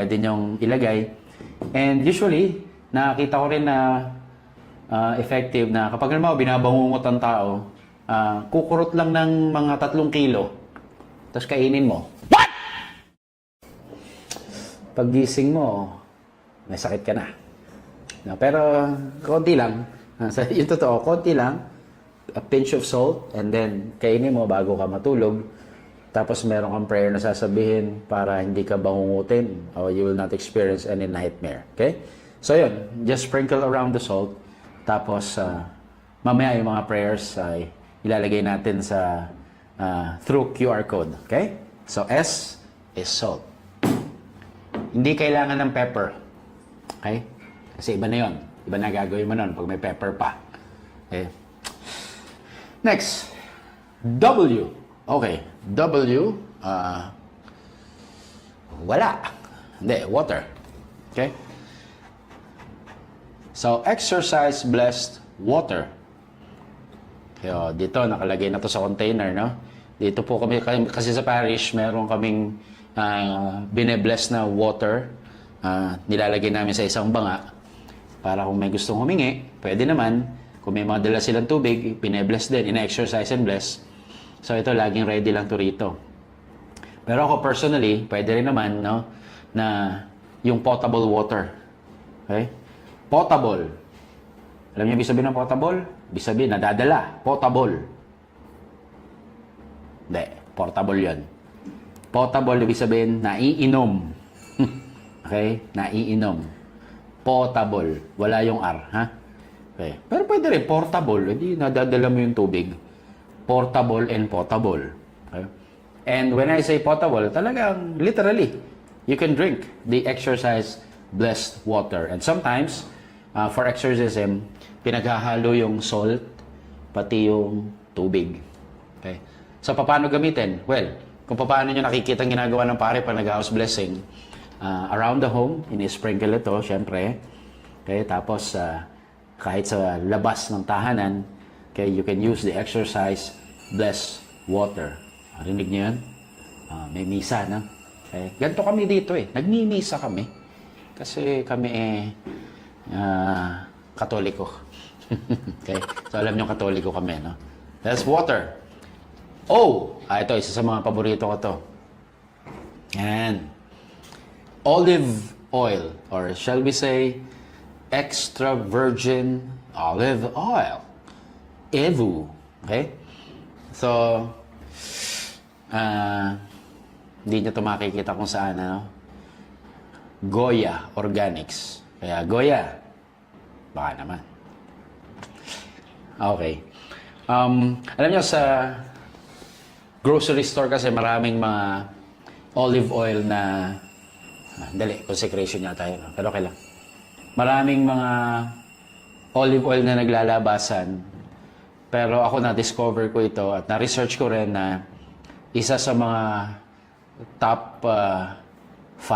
pwede nyong ilagay. And usually, nakita ko rin na ah, effective na kapag naman binabangungot ang tao, ah, kukurot lang ng mga tatlong kilo, tapos kainin mo. What? Paggising mo, may sakit ka na. No, pero konti lang. Ah, yung totoo, konti lang. A pinch of salt and then kainin mo bago ka matulog. Tapos meron kang prayer na sasabihin para hindi ka bangungutin or you will not experience any nightmare. Okay? So yun, just sprinkle around the salt. Tapos ah, mamaya yung mga prayers ay ilalagay natin sa ah, through QR code. Okay? So S is salt. Hindi kailangan ng pepper. Okay? Kasi iba na yon. Iba na gagawin mo nun pag may pepper pa. Okay? Next. W. Okay. W. ah, wala. Hindi. Water. Okay? So, exercise blessed water. Kaya dito, nakalagay na to sa container, no? Dito po kami, kasi sa parish, meron kaming uh, binebless na water. ah, nilalagay namin sa isang banga para kung may gustong humingi, pwede naman. Kung may mga dala silang tubig, binebless din, ina-exercise and bless. So ito, laging ready lang to rito. Pero ako personally, pwede rin naman, no, na yung potable water. Okay? Potable. Alam niyo ibig sabihin ng potable? Ibig sabihin, nadadala. Potable. Hindi, portable yon. Potable, ibig sabihin, naiinom. okay? Naiinom. Potable. Wala yung R, ha? Okay. Pero pwede rin, portable. Hindi nadadala mo yung tubig. Portable and potable. Okay? And when I say potable, talagang literally, you can drink the exercise blessed water. And sometimes, uh, for exorcism, pinaghahalo yung salt, pati yung tubig. Okay? So, paano gamitin? Well, kung paano nyo nakikita ang ginagawa ng pare pag nag-house blessing, uh, around the home, ini-sprinkle ito, syempre. Okay, tapos, uh, kahit sa labas ng tahanan, okay, you can use the exercise bless water. Rinig niyo yan? Ah, may misa, no? Okay. Ganito kami dito eh. Nagmimisa kami. Kasi kami eh, ah, katoliko. okay? So alam niyo katoliko kami, no? That's water. Oh! Ah, ito, isa sa mga paborito ko to. Yan. Olive oil, or shall we say, extra virgin olive oil. EVU. Okay? So, ah, hindi nyo ito makikita kung saan, ano? Goya Organics. Kaya Goya, baka naman. Okay. Um, alam nyo, sa grocery store kasi maraming mga olive oil na ah, dali, consecration yata yun. Pero okay lang. Maraming mga olive oil na naglalabasan. Pero ako na-discover ko ito at na-research ko rin na isa sa mga top 5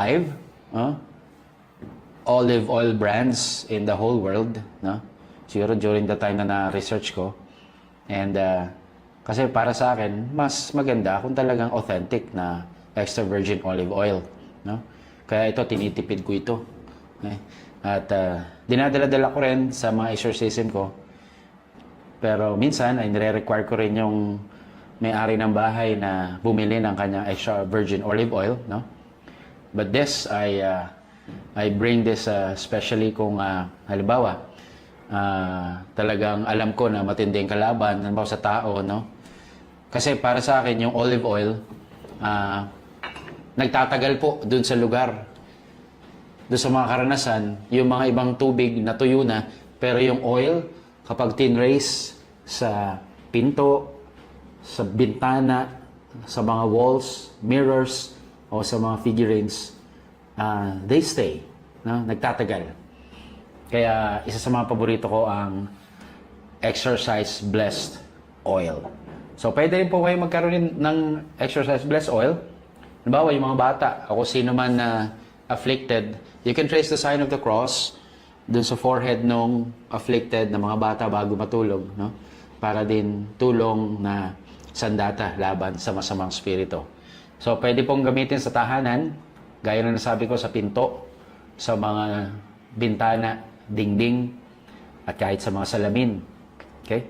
olive oil brands in the whole world. No? Siguro during the time na na-research ko. And uh, kasi para sa akin, mas maganda kung talagang authentic na extra virgin olive oil. No? Kaya ito, tinitipid ko ito. Okay? At uh, dinadala-dala ko rin sa mga exorcism ko. Pero minsan ay nire-require ko rin yung may-ari ng bahay na bumili ng kanyang extra virgin olive oil. No? But this, I, uh, I bring this uh, especially kung uh, halimbawa, ah, talagang alam ko na matinding kalaban, halimbawa sa tao, no? Kasi para sa akin, yung olive oil, ah, nagtatagal po dun sa lugar. Doon sa mga karanasan, yung mga ibang tubig na tuyo na, pero yung oil, kapag tinrace sa pinto, sa bintana, sa mga walls, mirrors, o sa mga figurines, ah, they stay. No? Nagtatagal. Kaya isa sa mga paborito ko ang exercise blessed oil. So pwede rin po kayo magkaroon ng exercise blessed oil. Halimbawa, yung mga bata, ako sino man na afflicted, you can trace the sign of the cross dun sa forehead nung afflicted na mga bata bago matulog, no? Para din tulong na sandata laban sa masamang spirito. So, pwede pong gamitin sa tahanan Gaya na nasabi ko sa pinto, sa mga bintana, dingding, at kahit sa mga salamin. Okay?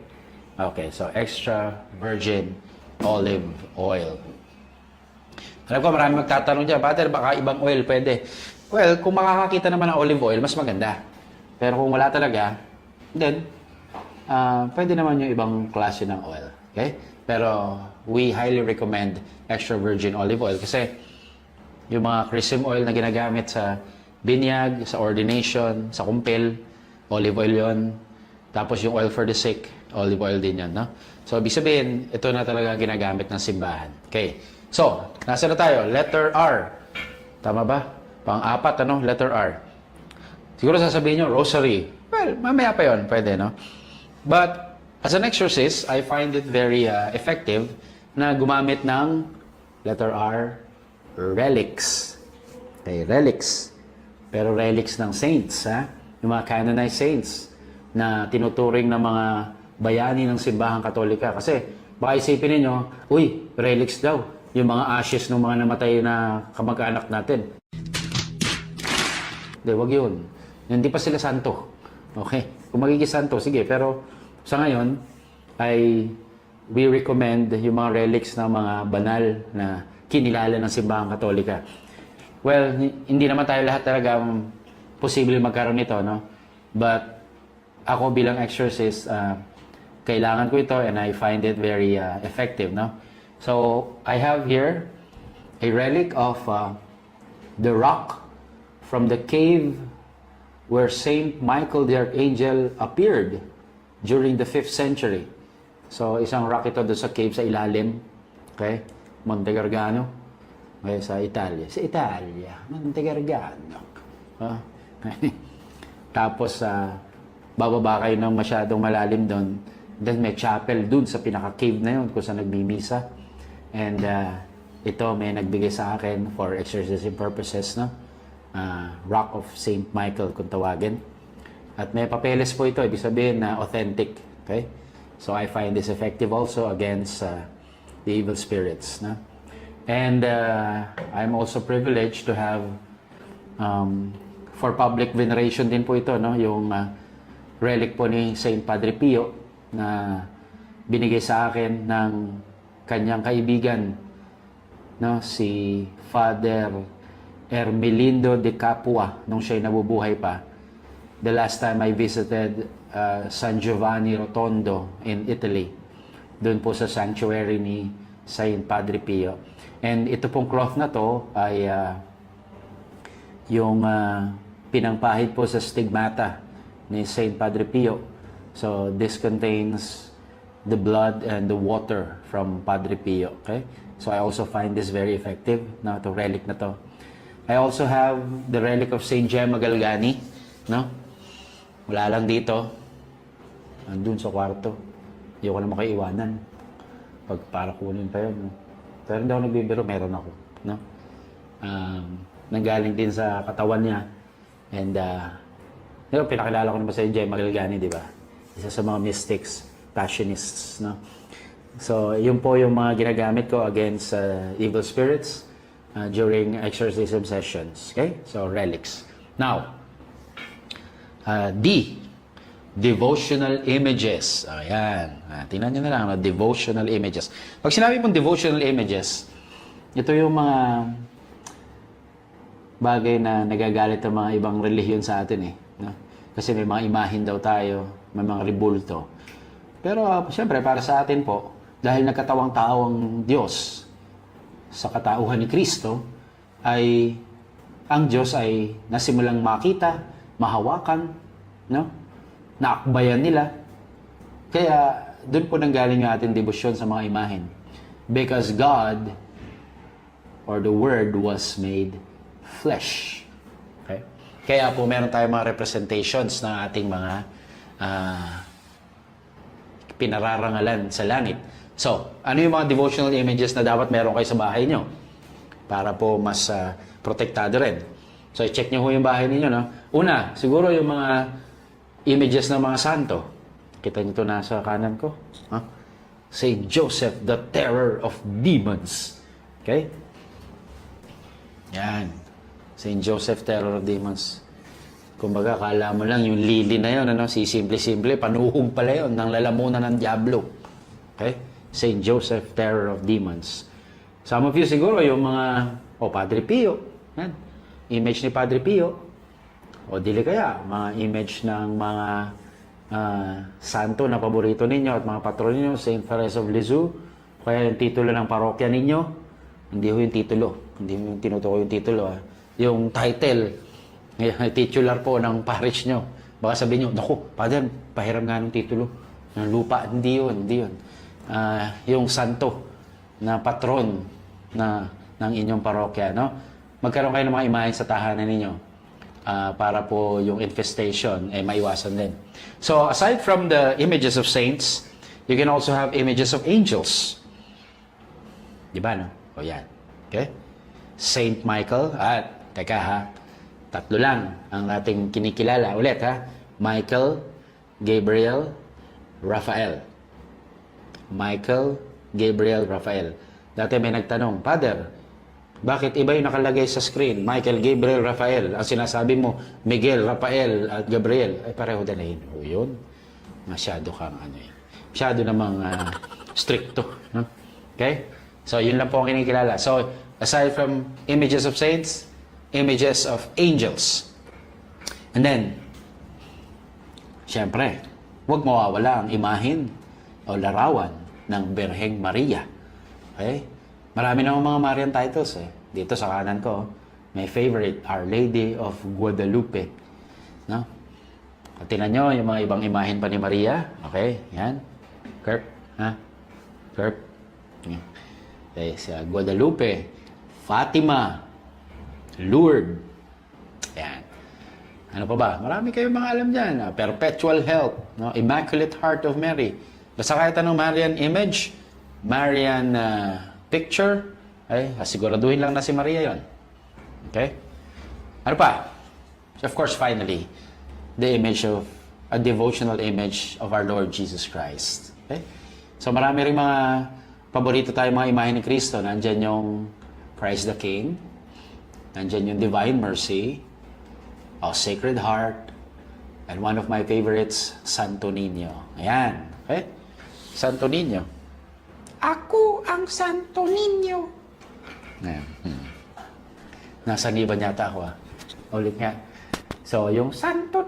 Okay, so extra virgin olive oil. Alam ko marami magtatanong dyan, Pater, baka ibang oil pwede. Well, kung makakakita naman ng olive oil, mas maganda. Pero kung wala talaga, then, ah pwede naman yung ibang klase ng oil. Okay? Pero we highly recommend extra virgin olive oil kasi yung mga chrism oil na ginagamit sa binyag, sa ordination, sa kumpil, olive oil yon. Tapos yung oil for the sick, olive oil din yan, no? So, ibig sabihin, ito na talaga ginagamit ng simbahan. Okay. So, nasa na tayo? Letter R. Tama ba? Pang-apat, ano? Letter R. Siguro sasabihin nyo, rosary. Well, mamaya pa yon Pwede, no? But, as an exorcist, I find it very uh, effective na gumamit ng letter R, relics. Okay, relics. Pero relics ng saints, ha? Yung mga canonized saints na tinuturing ng mga bayani ng simbahang katolika. Kasi baka isipin ninyo, uy, relics daw. Yung mga ashes ng mga namatay na kamag-anak natin. Hindi, wag yun. Hindi pa sila santo. Okay? Kung magiging santo, sige. Pero sa ngayon, ay we recommend yung mga relics ng mga banal na kinilala ng simbahang katolika. Well, hi- hindi naman tayo lahat talaga posible magkaroon nito, no? But ako bilang exorcist, ah, kailangan ko ito and I find it very ah, effective, no? So, I have here a relic of ah, the rock from the cave where Saint Michael the Archangel appeared during the 5th century. So, isang rock ito doon sa cave sa ilalim. Okay? Monte Gargano. Okay, sa Italia. Sa Italia. Monte Gargano. Ah. Tapos, sa bababa kayo ng masyadong malalim doon. Then, may chapel doon sa pinaka-cave na yun kung saan nagmimisa. And, ah, ito may nagbigay sa akin for exorcism purposes, no? Ah, Rock of Saint Michael kung tawagin. At may papeles po ito, ibig sabihin na authentic. Okay? So I find this effective also against uh, the evil spirits. No? And uh, I'm also privileged to have um, for public veneration din po ito, no? yung uh, relic po ni Saint Padre Pio na binigay sa akin ng kanyang kaibigan no si Father Ermelindo de Capua nung siya'y nabubuhay pa. The last time I visited uh, San Giovanni Rotondo in Italy, doon po sa sanctuary ni Saint Padre Pio. And ito pong cloth na to ay uh, yung uh, pinangpahid po sa stigmata ni Saint Padre Pio. So this contains the blood and the water from Padre Pio. Okay? So I also find this very effective na to relic na to. I also have the relic of Saint Gemma Galgani, no? Wala lang dito. Andun sa kwarto. Hindi ko naman kayo iwanan. Pag para kunin pa yun. No? Pero hindi ako nagbibiro, meron ako. No? Um, nanggaling din sa katawan niya. And, uh, know, pinakilala ko naman sa Gemma Galgani, di ba? Isa sa mga mystics, passionists, no? So, yun po yung mga ginagamit ko against uh, evil spirits uh, during exorcism sessions. Okay? So, relics. Now, uh, D, devotional images. Ayan. Ah, tingnan nyo na lang, no? devotional images. Pag sinabi pong devotional images, ito yung mga bagay na nagagalit ang mga ibang relihiyon sa atin eh. No? Kasi may mga imahin daw tayo, may mga ribulto. Pero uh, siyempre, para sa atin po, dahil nagkatawang tao ang Diyos sa katauhan ni Kristo, ay ang Diyos ay nasimulang makita, mahawakan, no? naakbayan nila. Kaya doon po nanggaling yung ating debosyon sa mga imahen. Because God or the Word was made flesh. Okay? Kaya po meron tayong mga representations ng ating mga ah, pinararangalan sa langit. So, ano yung mga devotional images na dapat meron kayo sa bahay nyo? Para po mas ah, protektado rin. So, i-check nyo ho yung bahay ninyo. No? Una, siguro yung mga images ng mga santo. Kita nyo ito nasa kanan ko. Huh? Saint Joseph, the terror of demons. Okay? Yan. St. Joseph, Terror of Demons. Kumbaga, kala mo lang yung lily na yun, ano, si simple-simple, panuhog pala yun ng lalamunan ng Diablo. Okay? St. Joseph, Terror of Demons. Some of you siguro, yung mga, o Padre Pio, yan, image ni Padre Pio, o dili kaya, mga image ng mga ah, santo na paborito ninyo at mga patron ninyo, St. Therese of Lisieux, kaya yung titulo ng parokya ninyo, hindi ho yung titulo, hindi yung tinutukoy yung titulo, ah. yung title, titular po ng parish nyo. Baka sabihin nyo, naku, Father, pahiram nga ng titulo ng lupa. Hindi yun, hindi yun. Ah, yung santo na patron na ng inyong parokya, no? Magkaroon kayo ng mga imahen sa tahanan ninyo ah, para po yung infestation eh maiwasan din. So, aside from the images of saints, you can also have images of angels. Di ba, no? O yan. Okay? Saint Michael, at, teka ha, tatlo lang ang ating kinikilala. Ulit ha, Michael, Gabriel, Raphael. Michael, Gabriel, Raphael. Dati may nagtanong, Father, bakit iba yung nakalagay sa screen? Michael, Gabriel, Raphael. Ang sinasabi mo, Miguel, Rafael, at Gabriel. Ay pareho din O yun, masyado kang ano yun. Masyado namang ah, stricto. No? Okay? So, yun lang po ang kinikilala. So, aside from images of saints, images of angels. And then, Siyempre, huwag mawawala ang imahin o larawan ng Berheng Maria. Okay? Marami namang mga Marian titles eh. Dito sa kanan ko, my favorite, Our Lady of Guadalupe. No? At tinan nyo yung mga ibang imahin pa ni Maria. Okay? Yan. Kirk. Ha? Kirk. Okay, sa Guadalupe. Fatima. Lourdes. Yan. Ano pa ba? Marami kayong mga alam dyan. Ah, Perpetual Health, no? Immaculate Heart of Mary. Basta kahit anong Marian image, Marian ah, picture, ay asiguraduhin lang na si Maria yon. Okay? Ano pa? Of course, finally, the image of, a devotional image of our Lord Jesus Christ. Okay? So marami rin mga paborito tayo mga imahe ni Kristo. Nandyan yung Christ the King. Nandyan yung Divine Mercy. O Sacred Heart, and one of my favorites, Santo Niño. Ayan. Okay? Santo Niño. Ako ang Santo Niño. Ayan. Hmm. Nasa niban yata ako ah. Ulit nga. So, yung Santo...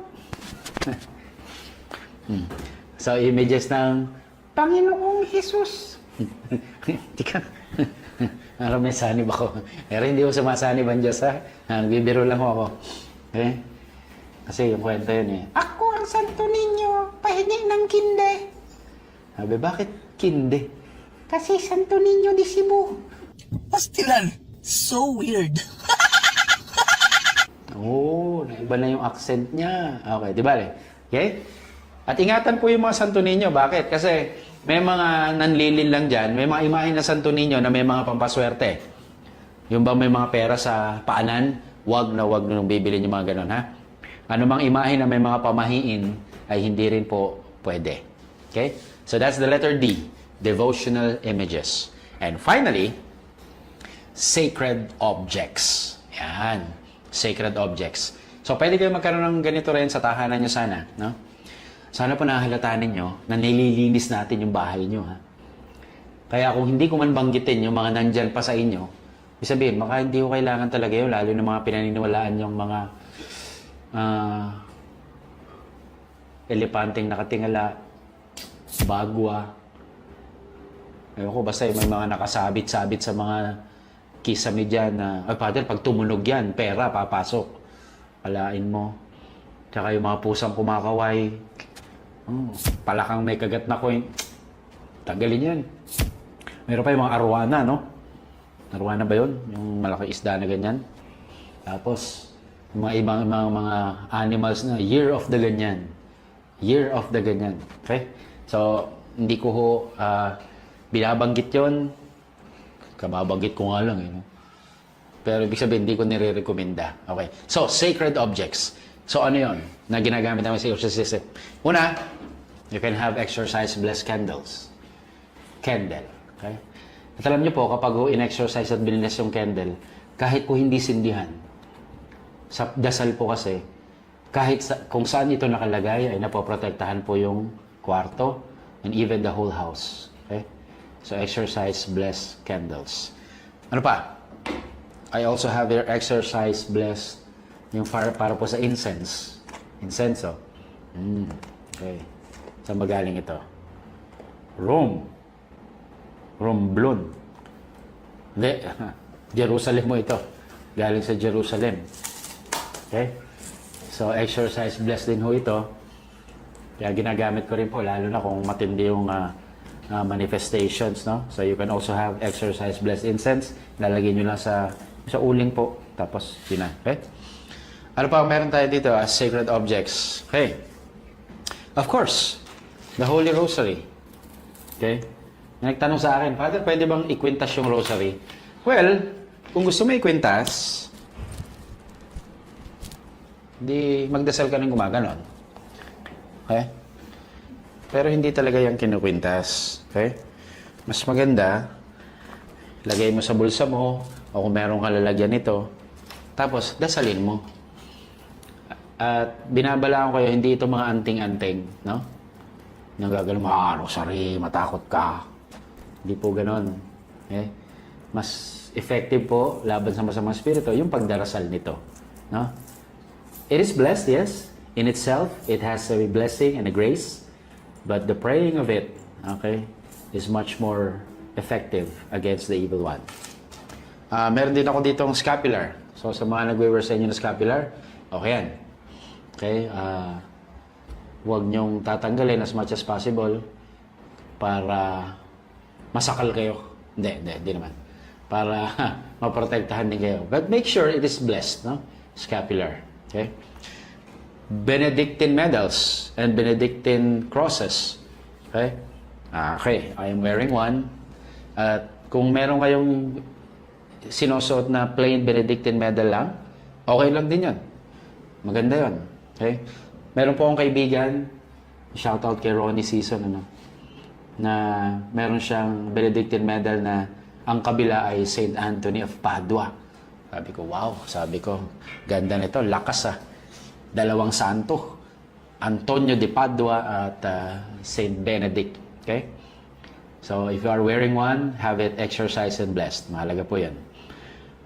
hmm. So, images ng Panginoong Jesus. Hindi ka... Parang may sanib ako. Pero hindi ko sumasanib ang Diyos ha. Ah, Nagbibiro lang ako. Eh? Kasi yung kwento yun eh. Ako ang Santo Niño, pahingi ng kinde. Sabi, bakit kinde? Kasi Santo Niño di Cebu. Pastilan. So weird. Oo, oh, naiba na yung accent niya. Okay, di ba? Okay? At ingatan po yung mga Santo Niño. Bakit? Kasi may mga nanlilin lang dyan, may mga imahe na Santo Niño na may mga pampaswerte. Yung ba may mga pera sa paanan, wag na wag nung bibili yung mga ganun, ha? Ano mang imahe na may mga pamahiin ay hindi rin po pwede. Okay? So that's the letter D, devotional images. And finally, sacred objects. Yan. Sacred objects. So, pwede kayo magkaroon ng ganito rin sa tahanan nyo sana. No? Sana po nakahalataan ninyo na nililinis natin yung bahay nyo. Ha? Kaya kung hindi ko man banggitin yung mga nandyan pa sa inyo, ibig sabihin, baka hindi ko kailangan talaga yun, lalo ng mga pinaniniwalaan yung mga ah, elepanteng nakatingala, bagwa, Ewan ko, basta may mga nakasabit-sabit sa mga kisame dyan na, ay, father, pag tumunog yan, pera, papasok. Alain mo. Tsaka yung mga pusang kumakaway, oh, palakang may kagat na coin, tanggalin yan. Meron pa yung mga arwana, no? Arwana ba yun? Yung malaki isda na ganyan. Tapos, yung mga ibang mga, mga animals na year of the ganyan. Year of the ganyan. Okay? So, hindi ko ho ah, binabanggit yon Kababanggit ko nga lang, eh, no? Pero ibig sabihin, hindi ko nire-recommenda. Okay. So, sacred objects. So, ano yon na ginagamit namin sa exorcism? Una, you can have exercise blessed candles. Candle. Okay? At alam niyo po, kapag in-exercise at biniless yung candle, kahit po hindi sindihan, Sa dasal po kasi, kahit sa, kung saan ito nakalagay, ay napoprotektahan po yung kwarto and even the whole house. So, exercise, bless candles. Ano pa? I also have here exercise, bless, yung para, para po sa incense. Incense. Mm, okay. Saan ba galing ito? Rome. Romblon. Hindi. Jerusalem mo ito. Galing sa Jerusalem. Okay? So, exercise bless din ho ito. Kaya ginagamit ko rin po, lalo na kung matindi yung ah, ah, manifestations, no? So, you can also have exercise blessed incense. Lalagay nyo lang sa, sa uling po. Tapos, yun na. Okay? Ano pa meron tayo dito as sacred objects? Okay. Of course, the Holy Rosary. Okay? May nagtanong sa akin, Father, pwede bang ikwintas yung rosary? Well, kung gusto mo ikwintas, di magdasal ka ng gumaganon. Okay? Pero hindi talaga yung kinukwintas. Okay? Mas maganda, lagay mo sa bulsa mo, o kung meron ka lalagyan nito, tapos dasalin mo. At binabalaan ko kayo, hindi ito mga anting-anting, no? Nang gagawin mo, ah, rosary, matakot ka. Hindi po ganon. Eh? Mas effective po laban sa masamang spirito yung pagdarasal nito. No? It is blessed, yes. In itself, it has a blessing and a grace. But the praying of it, okay, is much more effective against the evil one. Ah, meron din ako ditong scapular. So, sa mga nagwe-wear sa inyo ng scapular, okay yan. Okay? ah huwag niyong tatanggalin as much as possible para masakal kayo. Hindi, hindi, hindi naman. Para maprotektahan din kayo. But make sure it is blessed, no? Scapular. Okay? Benedictine medals and Benedictine crosses. Okay? Ah, okay, I am wearing one. At kung meron kayong sinusuot na plain Benedictine medal lang, okay lang din yan. Maganda yon. Okay? Meron po akong kaibigan, shoutout kay Ronnie Season, ano, na meron siyang Benedictine medal na ang kabila ay St. Anthony of Padua. Sabi ko, wow. Sabi ko, ganda nito. Lakas ah. Dalawang santo. Antonio de Padua at ah, St. Benedict. Okay? So, if you are wearing one, have it exercised and blessed. Mahalaga po yan.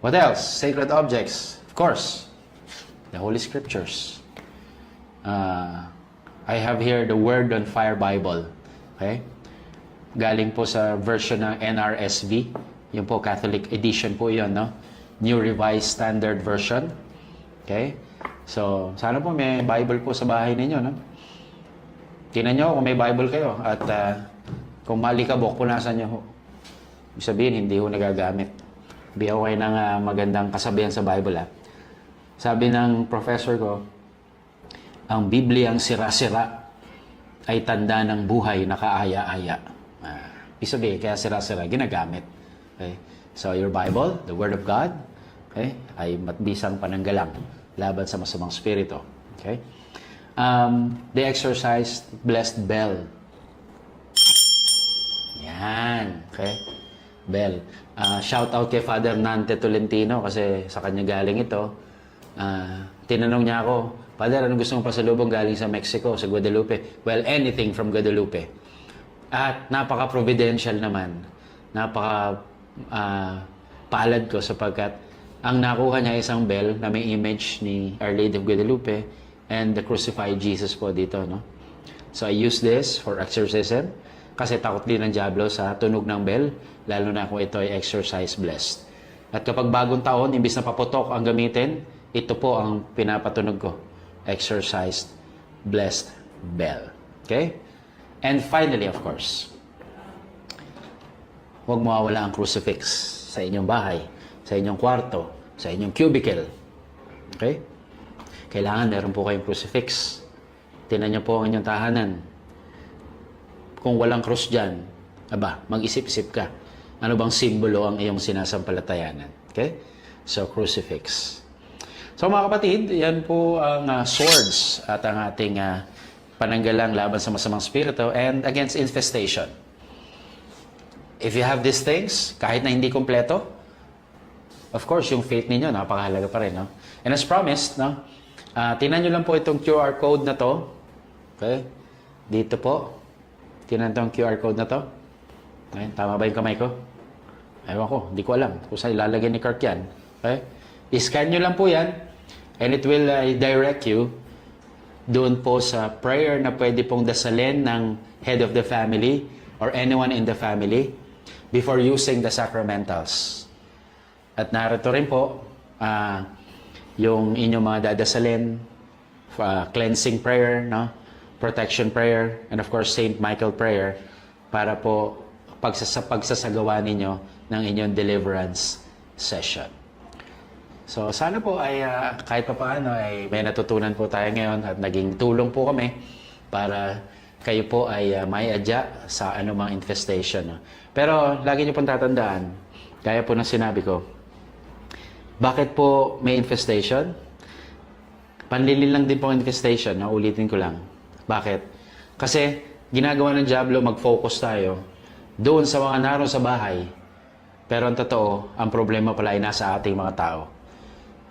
What else? Sacred objects. Of course, the Holy Scriptures. Uh, I have here the Word on Fire Bible. Okay? Galing po sa version ng NRSV. Yung po, Catholic edition po yun, no? New Revised Standard Version. Okay? So, sana po may Bible po sa bahay ninyo, no? Tingnan nyo kung may Bible kayo at uh, kung malikabok, punasan nyo. Ibig sabihin, hindi ho nagagamit. Bigyan ko kayo ng ah, magandang kasabihan sa Bible, ha? Sabi ng professor ko, ang Biblia ang sira-sira ay tanda ng buhay na kaaya-aya. Ah, ibig sabihin, kaya sira-sira, ginagamit. Okay? So, your Bible, the Word of God, okay, ay matbisang pananggalang laban sa masamang spirito. Okay? Um, they exercised blessed bell. Yan. Okay? Bell. Ah, shout out kay Father Nante Tolentino kasi sa kanya galing ito. Ah, tinanong niya ako, Father, anong gusto mong pasalubong galing sa Mexico, sa Guadalupe? Well, anything from Guadalupe. At napaka-providential naman. Napaka ah, palad ko sapagkat ang nakuha niya isang bell na may image ni Our Lady of Guadalupe and the crucified Jesus po dito, no? So I use this for exorcism kasi takot din ng Diablo sa tunog ng bell, lalo na kung ito ay exercise blessed. At kapag bagong taon, imbis na paputok ang gamitin, ito po ang pinapatunog ko. Exercised blessed bell. Okay? And finally, of course, huwag mawawala ang crucifix sa inyong bahay, sa inyong kwarto, sa inyong cubicle. Okay? Kailangan meron po kayong crucifix. Tinan niyo po ang inyong tahanan. Kung walang cross dyan, aba, mag-isip-isip ka. Ano bang simbolo ang iyong sinasampalatayanan? Okay? So, crucifix. So, mga kapatid, yan po ang ah, swords at ang ating ah, pananggalang laban sa masamang spirito and against infestation. If you have these things, kahit na hindi kompleto, of course, yung faith ninyo, napakahalaga pa rin. No? And as promised, no? ah tingnan nyo lang po itong QR code na to. Okay? Dito po. Tingnan itong QR code na to. Okay? Tama ba yung kamay ko? Ewan ko, hindi ko alam kung saan ilalagay ni Kirk yan. Okay? I-scan nyo lang po yan and it will uh, direct you doon po sa prayer na pwede pong dasalin ng head of the family or anyone in the family before using the sacramentals. At narito rin po ah, yung inyong mga dadasalin, uh, cleansing prayer, no? protection prayer, and of course Saint Michael prayer para po pagsasa pagsasagawa ninyo ng inyong deliverance session. So sana po ay ah, kahit pa paano ay may natutunan po tayo ngayon at naging tulong po kami para kayo po ay ah, may adya sa anumang infestation. Pero lagi niyo pong tatandaan, kaya po ng sinabi ko, bakit po may infestation? Panlilin lang din po ang infestation, no? ulitin ko lang. Bakit? Kasi ginagawa ng Diablo, mag-focus tayo doon sa mga naroon sa bahay. Pero ang totoo, ang problema pala ay nasa ating mga tao.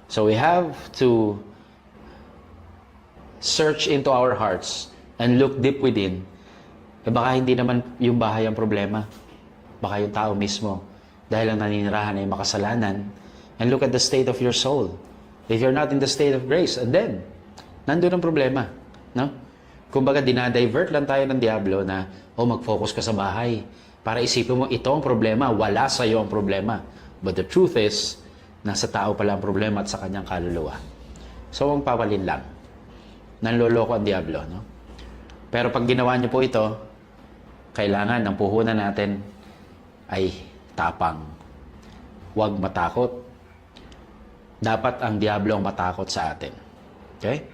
So we have to search into our hearts and look deep within. Eh baka hindi naman yung bahay ang problema. Baka yung tao mismo. Dahil ang naninirahan ay makasalanan. And look at the state of your soul. If you're not in the state of grace, and then, nandun ang problema. No? Kumbaga, dinadivert lang tayo ng Diablo na, oh, mag-focus ka sa bahay. Para isipin mo, ito ang problema, wala sa iyo ang problema. But the truth is, nasa tao pala ang problema at sa kanyang kaluluwa. So, ang papalin lang. Nanloloko ang Diablo, no? Pero pag ginawa niyo po ito, kailangan ng puhunan natin ay tapang. Huwag matakot. Dapat ang Diablo ang matakot sa atin. Okay?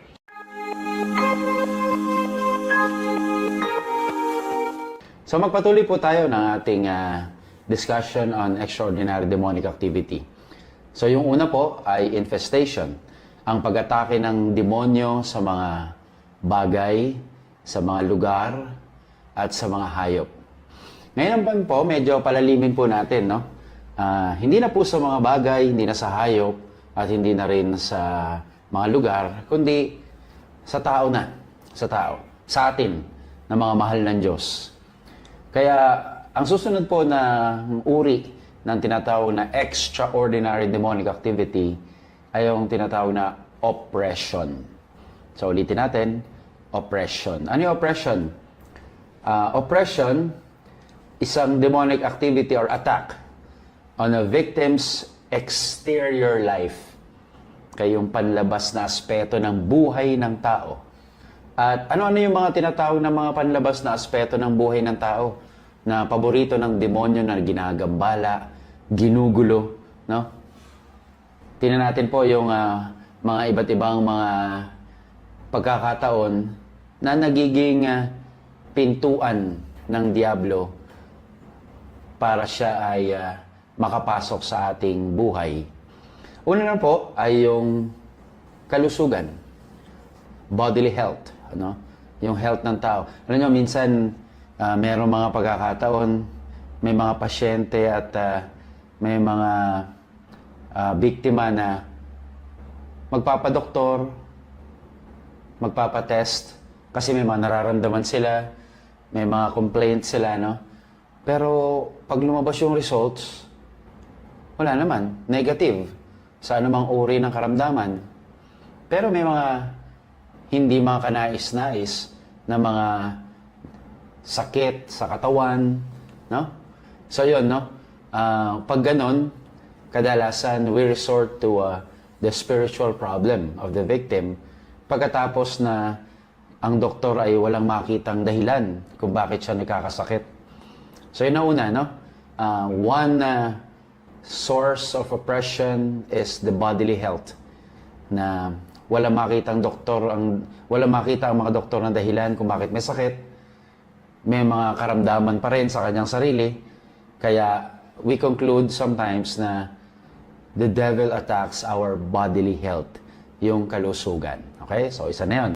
So magpatuloy po tayo ng ating ah, discussion on extraordinary demonic activity. So yung una po ay infestation, ang pag-atake ng demonyo sa mga bagay, sa mga lugar, at sa mga hayop. Ngayon po, medyo palalimin po natin, no? Ah, hindi na po sa mga bagay, hindi na sa hayop, at hindi na rin sa mga lugar, kundi sa tao na, sa tao, sa atin, na mga mahal ng Diyos. Kaya ang susunod po na uri ng tinatawag na extraordinary demonic activity ay yung tinatawag na oppression. So ulitin natin, oppression. Ano yung oppression? Ah, oppression, isang demonic activity or attack on a victim's exterior life. Kaya yung panlabas na aspeto ng buhay ng tao. At ano-ano yung mga tinatawag na mga panlabas na aspeto ng buhay ng tao na paborito ng demonyo na ginagambala, ginugulo, no? Tingnan natin po yung ah, mga iba't ibang mga pagkakataon na nagiging ah, pintuan ng Diablo para siya ay ah, makapasok sa ating buhay. Una na po ay yung kalusugan, bodily health, ano? Yung health ng tao. Alam nyo, minsan ah, merong mga pagkakataon, may mga pasyente at ah, may mga ah, biktima na magpapadoktor, magpapatest, kasi may mga nararamdaman sila, may mga complaints sila, no? Pero pag lumabas yung results, wala naman, negative sa anumang uri ng karamdaman. Pero may mga hindi mga kanais-nais na mga sakit sa katawan, no? So yun, no? Ah, pag ganon, kadalasan we resort to ah, the spiritual problem of the victim pagkatapos na ang doktor ay walang makitang dahilan kung bakit siya nagkakasakit. So yun na una, no? Ah, one ah, source of oppression is the bodily health. Na wala makitang doktor ang wala makita ang mga doktor ng dahilan kung bakit may sakit. May mga karamdaman pa rin sa kanyang sarili. Kaya we conclude sometimes na the devil attacks our bodily health yung kalusugan. Okay? So isa na yun